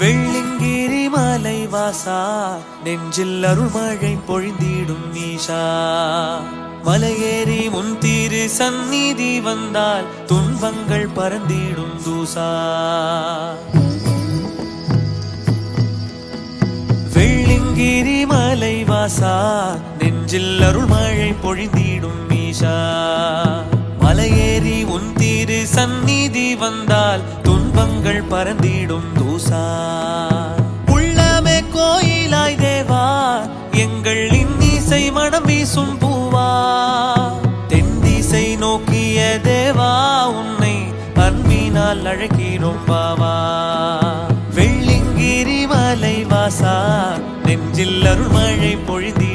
வெள்ளிங்கிரி மலை வாசா நெஞ்சில் அருள்மழை பொழிந்திடும் ஈஷா மலையேறி உன் தீரு சந்நிதி வந்தால் துன்பங்கள் பறந்திடும் தூசா. வெள்ளிங்கிரி மலை வாசா நெஞ்சில் அருள்மழை பொழிந்திடும் ஈஷா மலையேறி உன் தீரு சந்நிதி வந்தால் துன்பங்கள் பறந்திடும் தூசா. உள்ளமே கோயிலாய் தேவா எங்கள் இன்னிசை மனம் வீசும் பூவா. தென்திசை நோக்கிய தேவா உன்னை அன்பினால் அழைக்கிறோம் பாவா. வெள்ளிங்கிரி மலை வாசா நெஞ்சில் அருள்மழை பொழுதி